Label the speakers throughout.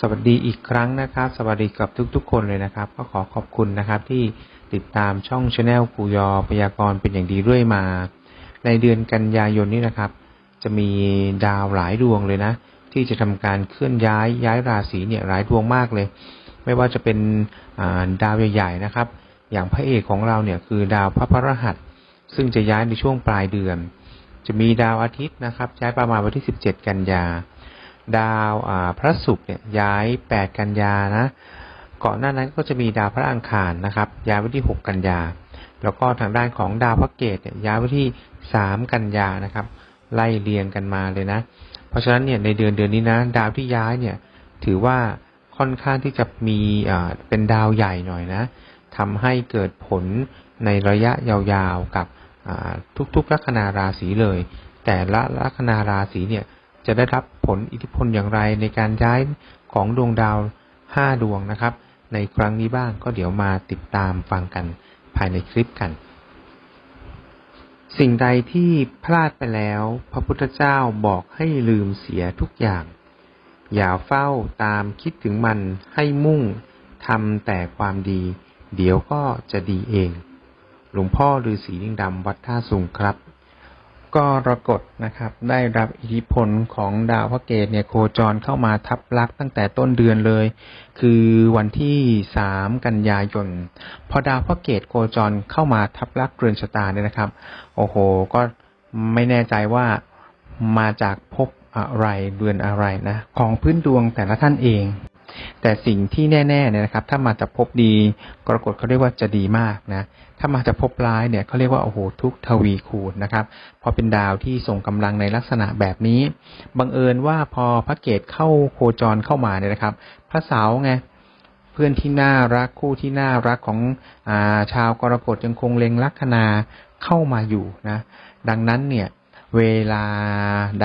Speaker 1: สวัสดีอีกครั้งนะครับ สวัสดีกับทุกๆ คนเลยนะครับ ก็ขอขอบคุณนะครับที่ติดตามช่องชาแนลกูยอพยากรณ์เป็นอย่างดีเรื่อยมา ในเดือนกันยายนนี้นะครับ จะมีดาวหลายดวงเลยนะ ที่จะทำการเคลื่อนย้ายย้ายราศีเนี่ยหลายดวงมากเลย ไม่ว่าจะเป็นดาวใหญ่ ๆนะครับ อย่างพระเอกของเราเนี่ยคือดาวพระพฤหัส ซึ่งจะย้ายในช่วงปลายเดือน จะมีดาวอาทิตย์นะครับย้ายประมาณวันที่ 17 กันยา ดาวพระศุกร์เนี่ยย้าย 8 กันยานะก่อนหน้านั้นก็จะมีดาวพระอังคารนะครับ ย้ายวันที่ 6 กันยา แล้วก็ทางด้านของดาวพระเกตเนี่ยย้ายวันที่ 3 กันยานะครับ ไล่เรียงกันมาเลยนะ เพราะฉะนั้นเนี่ยในเดือนเดือนนี้นะดาวที่ย้ายเนี่ยถือว่าค่อนข้างที่จะมีเป็นดาวใหญ่หน่อยนะทำให้เกิดผลในระยะยาวๆกับทุกๆลัคนาราศีเลย แต่ละลัคนาราศีเนี่ย จะได้รับผลอิทธิพลอย่างไรในการย้ายของดวงดาว 5 ดวงนะครับ ในครั้งนี้บ้างก็เดี๋ยวมาติดตามฟังกันภายในคลิปกัน สิ่งใดที่พลาดไปแล้ว พระพุทธเจ้าบอกให้ลืมเสียทุกอย่าง อย่าเฝ้าตามคิดถึงมันให้มุ่งทำแต่ความดี เดี๋ยวก็จะดีเอง หลวงพ่อฤาษีลิงดำวัดท่าสุงครับ ก็รกฎนะครับ ได้รับอิทธิพลของดาวพระเกตเนี่ยโคจรเข้ามาทับลักตั้งแต่ต้นเดือนเลย คือวันที่สามกันยายน พอดาวพระเกตโคจรเข้ามาทับลักเรือนชะตาเนี่ยนะครับ โอ้โห ก็ไม่แน่ใจว่ามาจากภพอะไรเดือนอะไรนะ ของพื้นดวงแต่ละท่านเอง แต่สิ่งที่แน่ๆเนี่ยนะครับ ถ้ามาจากภพดี กรกฎเขาเรียกว่าจะดีมากนะ ถ้ามาจากภพร้ายเนี่ยเขาเรียกว่าโอ้โหทุกทวีคูณนะครับพอเป็นดาวที่ส่งกำลังในลักษณะแบบนี้ บังเอิญว่าพอพระเกตเข้าโคจรเข้ามาเนี่ยนะครับ พระเสาไงเพื่อนที่น่ารักคู่ที่น่ารักของอาชาวกรกฎยังคงเล็งลัคนาเข้ามาอยู่นะ ดังนั้นเนี่ยเวลา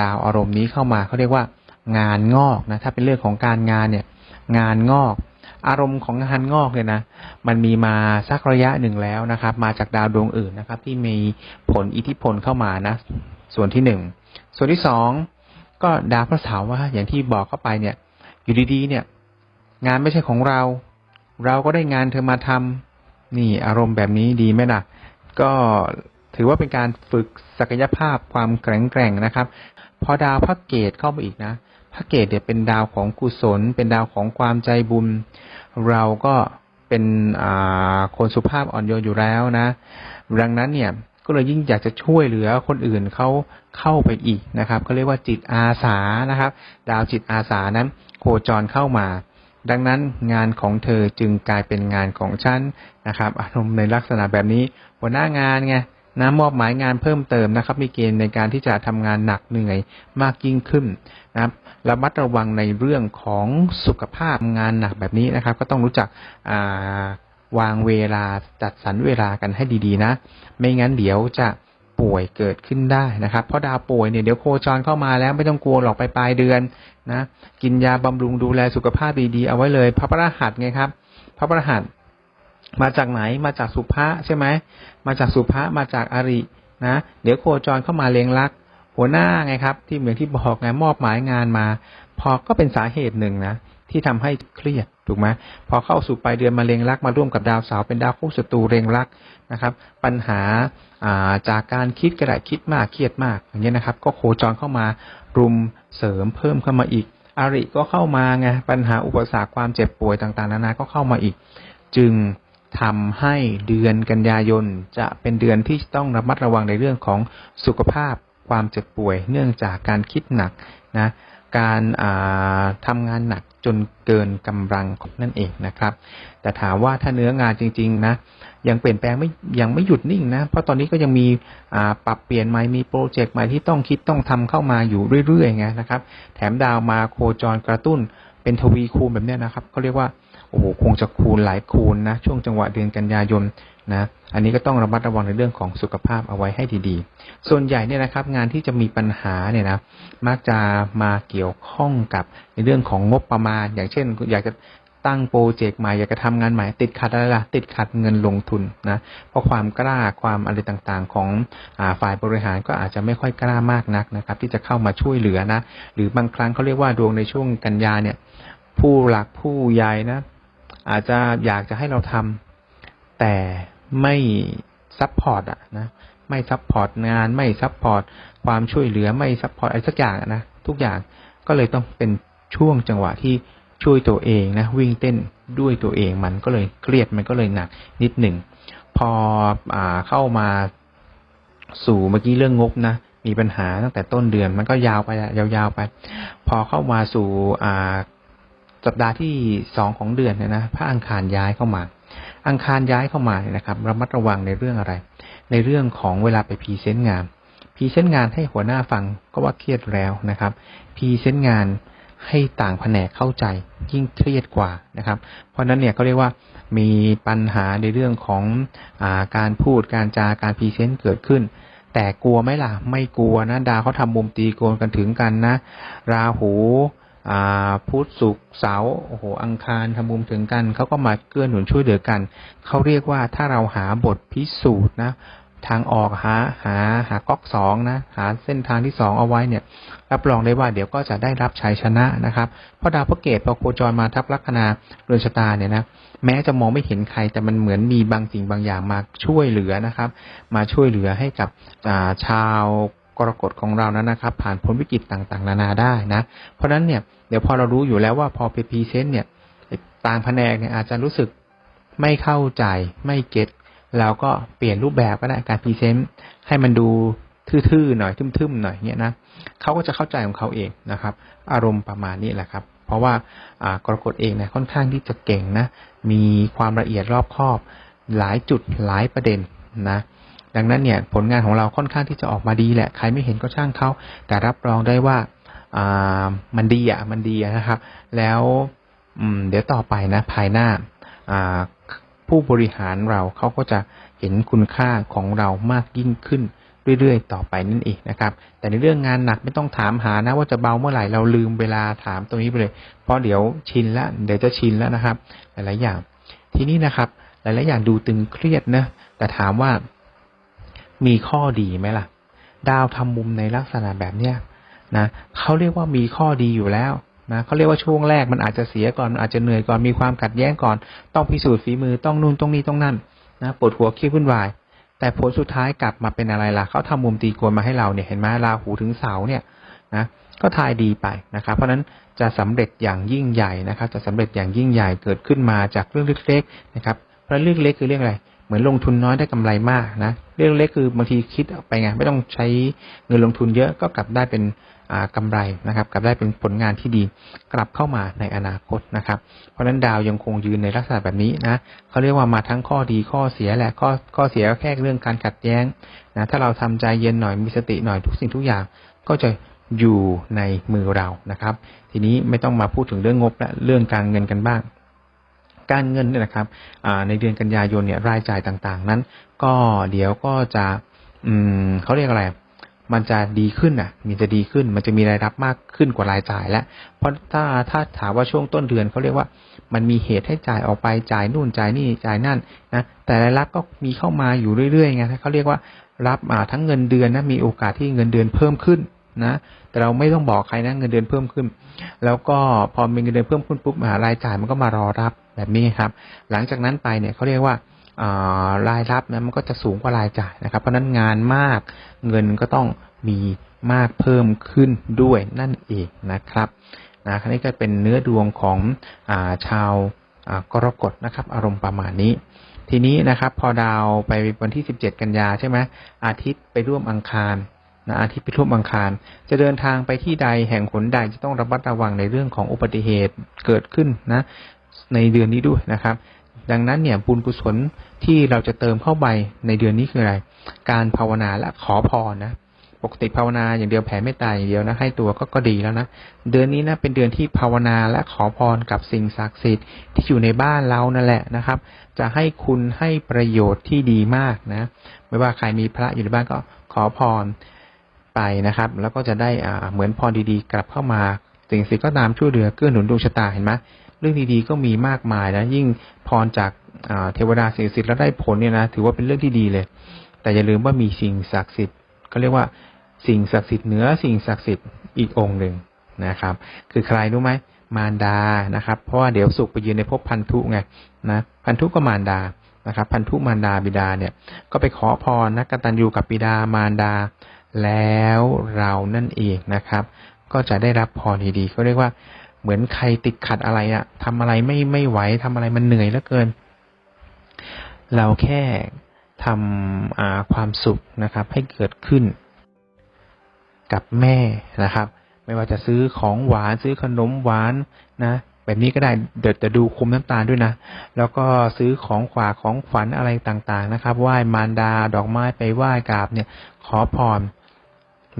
Speaker 1: ดาวอารมณ์นี้เข้ามาเขาเรียกว่างานงอกนะถ้าเป็นเรื่องของการงานเนี่ย งานงอก อารมณ์ของงานงอกเนี่ยนะมันมีมาสักระยะหนึ่งแล้วนะครับ มาจากดาวดวงอื่นนะครับ ที่มีผลอิทธิพลเข้ามานะ ส่วนที่หนึ่งส่วนที่สองก็ดาวพระเสาร์ว่าอย่างที่บอกเข้าไปเนี่ย อยู่ดีๆ เนี่ย งานไม่ใช่ของเรา เราก็ได้งานเธอมาทำนี่อารมณ์แบบนี้ดีไหมล่ะ ก็ถือว่าเป็นการฝึกศักยภาพความแข็งแกร่งนะครับ พอดาวพระเกตเข้ามาอีกนะ พระเกตเนี่ยเป็นดาวของกุศล เป็นดาวของความใจบุญ เราก็เป็นคนสุภาพอ่อนโยนอยู่แล้วนะ ดังนั้นเนี่ยก็เลยยิ่งอยากจะช่วยเหลือคนอื่นเขาเข้าไปอีกนะครับเขาเรียกว่าจิตอาสานะครับ ดาวจิตอาสานั้น โคจรเข้ามา ดังนั้นงานของเธอจึงกลายเป็นงานของฉันนะครับ อารมณ์ในลักษณะแบบนี้หัวหน้างานไง นะมอบหมายงานเพิ่มเติมนะครับ มีเกณฑ์ในการที่จะทำงานหนักเหนื่อยมากยิ่งขึ้นนะครับระมัดระวังในเรื่องของสุขภาพงานหนักแบบนี้นะครับ ก็ต้องรู้จักาวางเวลาจัดสรรเวลากันให้ดีๆนะ ไม่งั้นเดี๋ยวจะป่วยเกิดขึ้นได้นะครับ เพราะดาวป่วยเนี่ยเดี๋ยวโคจรเข้ามาแล้วไม่ต้องกลัวหรอกไปปลายเดือนนะกินยาบำรุงดูแลสุขภาพดีๆเอาไว้เลยพระพระหัสไงครับ พระพระรหัส มาจากไหนมาจากสุภะใช่ไหมมาจากสุภะมาจากอรินะเดี๋ยวโคจรเข้ามาเลงลัก หัวหน้าไงครับ ที่เหมือนที่บอกไงมอบหมายงานมา พอก็เป็นสาเหตุหนึ่งนะที่ทำให้เครียดถูกไหมพอเข้าสู่ปลายเดือนมาเลงลักมาร่วมกับดาวเสาเป็นดาวคู่ศัตรูเรงลักนะครับ ปัญหาอาจากการคิดกระไรคิดมากเครียดมากอย่างเงี้ยนะครับ ก็โคจรเข้ามารุมเสริมเพิ่มเข้ามาอีกอริก็เข้ามาไงปัญหาอุปสรรคความเจ็บป่วยต่างๆ นานาก็เข้ามาอีก จึง ทำให้เดือนกันยายนจะเป็นเดือนที่ต้องระมัดระวังในเรื่องของสุขภาพความเจ็บป่วย เนื่องจากการคิดหนักนะการทำงานหนักจนเกินกำลังนั่นเองนะครับ แต่ถามว่าถ้าเนื้องานจริง ๆ นะ ยังเปลี่ยนแปลงไม่ยังไม่หยุดนิ่งนะ เพราะตอนนี้ก็ยังมีปรับเปลี่ยนใหม่มีโปรเจกต์ใหม่ที่ต้องคิดต้องทำเข้ามาอยู่เรื่อยๆไงนะครับ แถมดาวมาโคจรกระตุ้นเป็นทวีคูณแบบนี้นะครับเขาเรียกว่า โอ้โหคงจะคูณหลายคูณนะ ช่วงจังหวะเดือนกันยายนนะอันนี้ก็ต้องระมัดระวังในเรื่องของสุขภาพเอาไว้ให้ดีๆ ส่วนใหญ่เนี่ยนะครับ งานที่จะมีปัญหาเนี่ยนะมักจะมาเกี่ยวข้องกับในเรื่องของงบประมาณ อย่างเช่น อยากจะตั้งโปรเจกต์ใหม่อยากจะทำงานใหม่ติดขัดอะไรล่ะติดขัดเงินลงทุนนะเพราะความกล้าความอะไรต่างๆ ของอฝ่ายบริหารก็อาจจะไม่ค่อยกล้ามากนักนะครับ ที่จะเข้ามาช่วยเหลือนะ หรือบางครั้งเขาเรียกว่าดวงในช่วงกันยาเนี่ยผู้หลักผู้ใหญ่นะ อาจจะอยากจะให้เราทำแต่ไม่ซัพพอร์ตอะนะไม่ซัพพอร์ตงาน ไม่ซัพพอร์ตความช่วยเหลือไม่ซัพพอร์ตอะไรสักอย่างนะทุกอย่างก็เลยต้องเป็นช่วงจังหวะที่ช่วยตัวเองนะวิ่งเต้นด้วยตัวเองมันก็เลยเครียดมันก็เลยหนักนิดหนึ่งพออ่าเข้ามาสู่เมื่อกี้เรื่องงบนะมีปัญหาตั้งแต่ต้นเดือนมันก็ยาวไปยาวๆไป พอเข้ามาสู่อ่า สัปดาห์ที่สองของเดือนเนี่ยนะพระอังคารย้ายเข้ามา อังคารย้ายเข้ามาเนี่ยนะครับระมัดระวังในเรื่องอะไร ในเรื่องของเวลาไปพรีเซนต์งานพรีเซนต์งานให้หัวหน้าฟังก็ว่าเครียดแล้วนะครับพรีเซนต์งานให้ต่างแผนกเข้าใจยิ่งเครียดกว่านะครับ เพราะนั้นเนี่ยเขาเรียกว่ามีปัญหาในเรื่องของอาการพูดการจาการพรีเซนต์เกิดขึ้น แต่กลัวไหมล่ะ ไม่กลัวนะดาวเขาทำมุมตีโกนกันถึงกันนะ ราหู พุธศุกร์เสาร์โอ้โหอังคารทำมุมถึงกันเขาก็มาเกื้อหนุนช่วยเหลือกันเขาเรียกว่าถ้าเราหาบทพิสูจน์นะ ทางออกหาหาหาก๊อกสองนะ หาเส้นทางที่สองเอาไว้เนี่ย รับรองได้ว่าเดี๋ยวก็จะได้รับชัยชนะนะครับ เพราะดาวพระเกตพอโคจรมาทับลัคนาเรือนชะตาเนี่ยนะแม้จะมองไม่เห็นใครแต่มันเหมือนมีบางสิ่งบางอย่างมาช่วยเหลือนะครับ มาช่วยเหลือให้กับชาว กรกฎของเรานั้นนะครับ ผ่านพ้นวิกฤตต่างๆ นานาได้นะ เพราะฉะนั้นเนี่ยเดี๋ยวพอเรารู้อยู่แล้วว่าพอไปพรีเซนต์เนี่ยต่างแผนกเนี่ยอาจจะรู้สึกไม่เข้าใจไม่เก็ตเราก็เปลี่ยนรูปแบบก็ได้การพรีเซนต์ให้มันดูทื่อๆหน่อยทึมๆหน่อยเนี่ยนะเขาก็จะเข้าใจของเขาเองนะครับ อารมณ์ประมาณนี้แหละครับ เพราะว่าอ่ากรกฎเองเนี่ยค่อนข้างที่จะเก่งนะ มีความละเอียดรอบคอบหลายจุดหลายประเด็นนะ ดังนั้นเนี่ยผลงานของเราค่อนข้างที่จะออกมาดีแหละใครไม่เห็นก็ช่างเขาแต่รับรองได้ว่าอ่ามันดีอะมันดีนะครับ แล้วอืมเดี๋ยวต่อไปนะภายหน้าอ่าผู้บริหารเราเขาก็จะเห็นคุณค่าของเรามากยิ่งขึ้นเรื่อยๆ ต่อไปนั่นเองนะครับ แต่ในเรื่องงานหนักไม่ต้องถามหานะว่าจะเบาเมื่อไหร่เราลืมเวลาถามตรงนี้ไปเลย เพราะเดี๋ยวชินแล้วเดี๋ยวจะชินแล้วนะครับ หลายๆอย่าง ทีนี้นะครับ หลายๆอย่างดูตึงเครียดนะแต่ถามว่า มีข้อดีไหมล่ะ ดาวทำมุมในลักษณะแบบเนี้ยนะเขาเรียกว่ามีข้อดีอยู่แล้วนะเขาเรียกว่าช่วงแรกมันอาจจะเสียก่อนมันอาจจะเหนื่อยก่อนมีความขัดแย้งก่อน ต้องพิสูจน์ฝีมือต้องนู่นต้องนี่ต้องนั่นนะปวดหัวคิดวุ่นวาย แต่ผลสุดท้ายกลับมาเป็นอะไรล่ะเขาทำมุมตีโกนมาให้เราเนี่ยเห็นไหมราหูถึงเสาเนี่ยนะก็ทายดีไปนะครับ เพราะนั้นจะสำเร็จอย่างยิ่งใหญ่นะครับ จะสำเร็จอย่างยิ่งใหญ่เกิดขึ้นมาจากเรื่องเล็กๆนะครับเพราะเรื่องเล็กคือเรื่องอะไร เหมือนลงทุนน้อยได้กำไรมากนะเรื่องเล็กคือบางทีคิดไปไงไม่ต้องใช้เงินลงทุนเยอะก็กลับได้เป็นอ่ากำไรนะครับ กลับได้เป็นผลงานที่ดี กลับเข้ามาในอนาคตนะครับ เพราะฉะนั้นดาวยังคงยืนในลักษณะแบบนี้นะเขาเรียกว่ามาทั้งข้อดีข้อเสียแหละข้อข้อเสียก็แค่เรื่องการขัดแย้งนะถ้าเราทำใจเย็นหน่อยมีสติหน่อยทุกสิ่งทุกอย่างก็จะอยู่ในมือเรานะครับ ทีนี้ไม่ต้องมาพูดถึงเรื่องงบและเรื่องการเงินกันบ้าง การเงินเนี่ยนะครับในเดือนกันยายนเนี่ยรายจ่ายต่างๆ นั้น ก็เดี๋ยวก็จะอืมเขาเรียกอะไรมันจะดีขึ้นอะมีจะดีขึ้น มันจะมีรายรับมากขึ้นกว่ารายจ่ายแล้ว เพราะถ้าถ้าถามว่าช่วงต้นเดือนเขาเรียกว่า มันมีเหตุให้จ่ายออกไปจ่ายนู่นจ่ายนี่จ่ายนั่นนะแต่รายรับก็มีเข้ามาอยู่เรื่อยๆไงเขาเรียกว่ารับมาทั้งเงินเดือนนะมีโอกาสที่เงินเดือนเพิ่มขึ้น นะแต่เราไม่ต้องบอกใครนะเงินเดือนเพิ่มขึ้น แล้วก็พอมีเงินเดือนเพิ่มขึ้นปุ๊บรายจ่ายมันก็มารอรับแบบนี้ครับ หลังจากนั้นไปเนี่ยเขาเรียกว่ารายรับนะมันก็จะสูงกว่ารายจ่ายนะครับ เพราะนั้นงานมากเงินก็ต้องมีมากเพิ่มขึ้นด้วยนั่นเองนะครับนะครนี้ก็เป็นเนื้อดวงของอาชาวกรกฎนะครับ อารมณ์ประมาณนี้ ทีนี้นะครับ พอดาวไปวันที่ 17 กันยาใช่ไหมอาทิตย์ไปร่วมอังคาร นะอาทิตย์ไปร่วมอังคาร จะเดินทางไปที่ใดแห่งหนใดจะต้องระมัดระวังในเรื่องของอุบัติเหตุเกิดขึ้นนะ ในเดือนนี้ด้วยนะครับ ดังนั้นเนี่ยบุญกุศลที่เราจะเติมเข้าไปในเดือนนี้คืออะไร การภาวนาและขอพรนะปกติภาวนาอย่างเดียวแผ่เมตตาอย่างเดียวนะให้ตัวก็ก็ดีแล้วนะเดือนนี้นะเป็นเดือนที่ภาวนาและขอพรกับสิ่งศักดิ์สิทธิ์ที่อยู่ในบ้านเรานั่นแหละนะครับ จะให้คุณให้ประโยชน์ที่ดีมากนะ ไม่ว่าใครมีพระอยู่ในบ้านก็ขอพร ไปนะครับ แล้วก็จะได้อ่าเหมือนพรดีๆ กลับเข้ามาสิ่งสิ่งก็ตามช่วยเหลือเกื้อหนุนดวงชะตาเห็นไหมเรื่องดีๆก็มีมากมายนะยิ่งพรจากเทวดาสิ่งศักดิ์สิทธิ์แล้วได้ผลเนี่ยนะถือว่าเป็นเรื่องที่ดีเลย แต่อย่าลืมว่ามีสิ่งศักดิ์สิทธิ์ก็เรียกว่าสิ่งศักดิ์สิทธิ์เหนือสิ่งศักดิ์สิทธิ์อีกองค์หนึ่งนะครับ คือใครรู้ไหมมารดานะครับ เพราะว่าเดี๋ยวสุขไปยืนในภพพันธุไงนะพันธุก็มารดานะครับ พันธุมารดาบิดาเนี่ย ก็ไปขอพรนะกตัญญูกับบิดามารดา แล้วเรานั่นเองนะครับ ก็จะได้รับพรดีๆเขาเรียกว่าเหมือนใครติดขัดอะไรอะทำอะไรไม่ไม่ไหวทำอะไรมันเหนื่อยเหลือเกิน เราแค่ทำความสุขนะครับ ให้เกิดขึ้น กับแม่นะครับ ไม่ว่าจะซื้อของหวานซื้อขนมหวานนะแบบนี้ก็ได้เดี๋ยวจะดูคุมน้ำตาลด้วยนะ แล้วก็ซื้อของขวาของฝันอะไรต่างๆนะครับไหว้มารดาดอกไม้ไปไหว้กราบเนี่ย ขอพร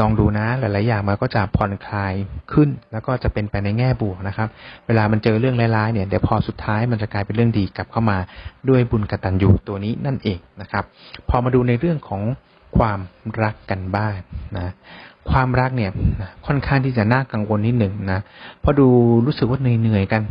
Speaker 1: ลองดูนะหลายๆอย่างมันก็จะผ่อนคลายขึ้น แล้วก็จะเป็นไปในแง่บวกนะครับ เวลามันเจอเรื่องร้ายๆเนี่ยเดี๋ยวพอสุดท้ายมันจะกลายเป็นเรื่องดีกลับเข้ามาด้วยบุญกตัญญูตัวนี้นั่นเองนะครับ พอมาดูในเรื่องของความรักกันบ้างนนะความรักเนี่ยค่อนข้างที่จะน่ากังวลนิดหนึ่งนะเพราะดูรู้สึกว่าเหนื่อยๆกัน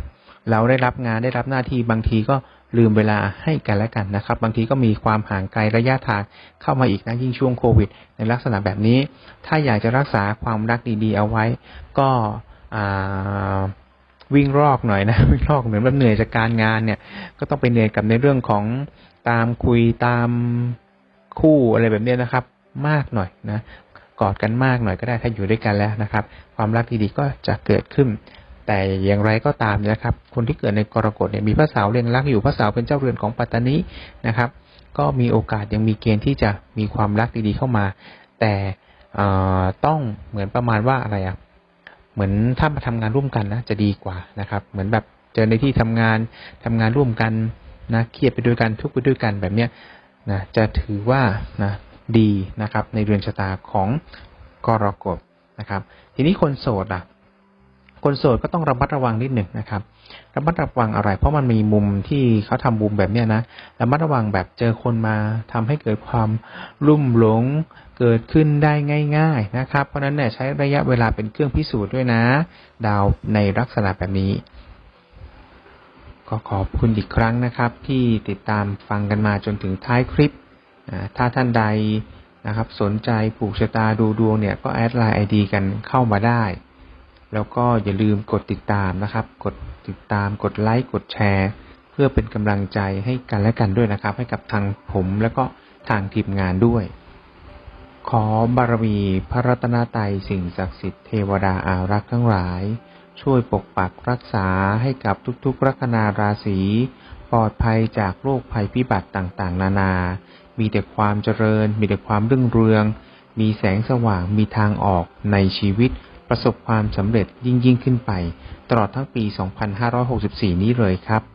Speaker 1: เราได้รับงานได้รับหน้าที่บางทีก็ ลืมเวลาให้กันและกันนะครับ บางทีก็มีความห่างไกลระยะทางเข้ามาอีกนะยิ่งช่วงโควิด ในลักษณะแบบนี้ ถ้าอยากจะรักษาความรักดีๆเอาไว้ ก็วิ่งรอกหน่อยนะวิ่งรอกเหมือนแบบเหนื่อยจากการงานเนี่ย ก็ต้องไปเหนื่อยกับในเรื่องของตามคุยตามคู่อะไรแบบนี้นะครับ มากหน่อยนะกอดกันมากหน่อยก็ได้ถ้าอยู่ด้วยกันแล้วนะครับ ความรักดีๆก็จะเกิดขึ้น แต่อย่างไรก็ตามนะครับ คนที่เกิดในกรกฎเนี่ยมีพระเสาเรียงรักอยู่พระเสาเป็นเจ้าเรือนของปัตตานีนะครับ ก็มีโอกาสยังมีเกณฑ์ที่จะมีความรักดีๆเข้ามา แต่ต้องเหมือนประมาณว่าอะไรอะเหมือนถ้ามาทำงานร่วมกันนะจะดีกว่านะครับ เหมือนแบบเจอในที่ทำงานทำงานร่วมกันนะเครียดไปด้วยกันทุกไปด้วยกันแบบเนี้ยนะจะถือว่านะดีนะครับ ในเรือนชะตาของกรกฎนะครับ ทีนี้คนโสดอะ คนโสดก็ต้องระมัดระวังนิดหนึ่งนะครับ ระมัดระวังอะไร เพราะมันมีมุมที่เขาทำบุมแบบเนี้ยนะ ระมัดระวังแบบเจอคนมาทำให้เกิดความลุ่มหลงเกิดขึ้นได้ง่าย ๆนะครับ เพราะนั้นเนี่ยใช้ระยะเวลาเป็นเครื่องพิสูจน์ด้วยนะ ดาวในลักษณะแบบนี้ก็ขอบคุณอีกครั้งนะครับ ที่ติดตามฟังกันมาจนถึงท้ายคลิป ถ้าท่านใดนะครับสนใจผูกชะตาดูดวงเนี่ยก็แอดไลน์ไอดีกันเข้ามาได้ แล้วก็อย่าลืมกดติดตามนะครับ กดติดตามกดไลค์กดแชร์ เพื่อเป็นกำลังใจให้กันและกันด้วยนะครับ ให้กับทางผมแล้วก็ทางทีมงานด้วย ขอบารมีพระรัตนตรัยสิ่งศักดิ์สิทธิ์เทวดาอารักษ์ทั้งหลาย ช่วยปกปักรักษาให้กับทุกๆ ลัคนาราศีปลอดภัยจากโรคภัยพิบัติต่างๆ นานา มีแต่ความเจริญ มีแต่ความรุ่งเรือง มีแสงสว่างมีทางออกในชีวิต ประสบความสำเร็จยิ่งยิ่งขึ้นไป ตลอดทั้งปี 2564 นี้เลยครับ